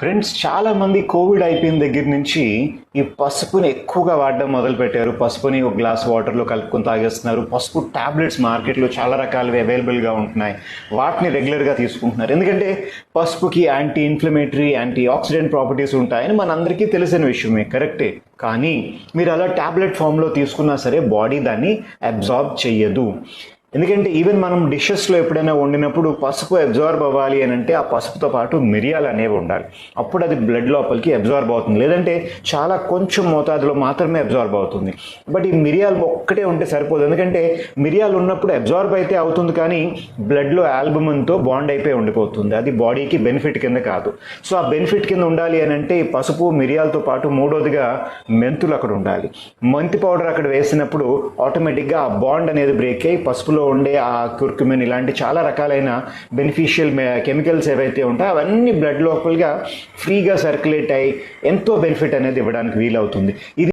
Friends చాలా మంది Covid అయిపోయిన దగ్గర నుంచి ఈ పసుపుని ఎక్కువగా వాడడం మొదలు పెట్టారు పసుపుని ఒక గ్లాస్ వాటర్లో కలుపుకొని తాగేస్తున్నారు. పసుపు ట్యాబ్లెట్స్ మార్కెట్లో చాలా రకాలవి అవైలబుల్గా ఉంటున్నాయి. వాటిని రెగ్యులర్గా తీసుకుంటున్నారు. ఎందుకంటే పసుపుకి anti inflammatory anti oxidant properties ఉంటాయని మనందరికీ తెలిసిన విషయమే కరెక్టే. కానీ మీరు అలా టాబ్లెట్ ఫామ్లో తీసుకున్నా సరే బాడీ దాన్ని అబ్జార్బ్ చెయ్యదు. ఎందుకంటే ఈవెన్ మనం డిషెస్లో ఎప్పుడైనా వండినప్పుడు పసుపు అబ్జార్బ్ అవ్వాలి అని అంటే ఆ పసుపుతో పాటు మిరియాలు అనేవి ఉండాలి. అప్పుడు అది బ్లడ్ లోపలికి అబ్జార్బ్ అవుతుంది. లేదంటే చాలా కొంచెం మోతాదులో మాత్రమే అబ్జార్బ్ అవుతుంది. బట్ ఈ మిరియాలు ఒక్కటే ఉంటే సరిపోదు. ఎందుకంటే మిరియాలు ఉన్నప్పుడు అబ్జార్బ్ అయితే అవుతుంది కానీ బ్లడ్లో ఆల్బమంతో బాండ్ అయిపోయి ఉండిపోతుంది. అది బాడీకి బెనిఫిట్ కింద కాదు. సో ఆ బెనిఫిట్ కింద ఉండాలి అని అంటే ఈ పసుపు మిరియాలతో పాటు మూడోదిగా మెంతులు అక్కడ ఉండాలి. మెంతి పౌడర్ అక్కడ వేసినప్పుడు ఆటోమేటిక్గా ఆ బాండ్ అనేది బ్రేక్ అయ్యి పసుపులో ఉండే ఆ కుర్కుమెన్ ఇలాంటి చాలా రకాలైన బెనిఫిషియల్ కెమికల్స్ ఏవైతే ఉంటాయో అవన్నీ బ్లడ్ లోపలిగా ఫ్రీగా సర్క్యులేట్ అయ్యి ఎంతో బెనిఫిట్ అనేది ఇవ్వడానికి వీలవుతుంది. ఇది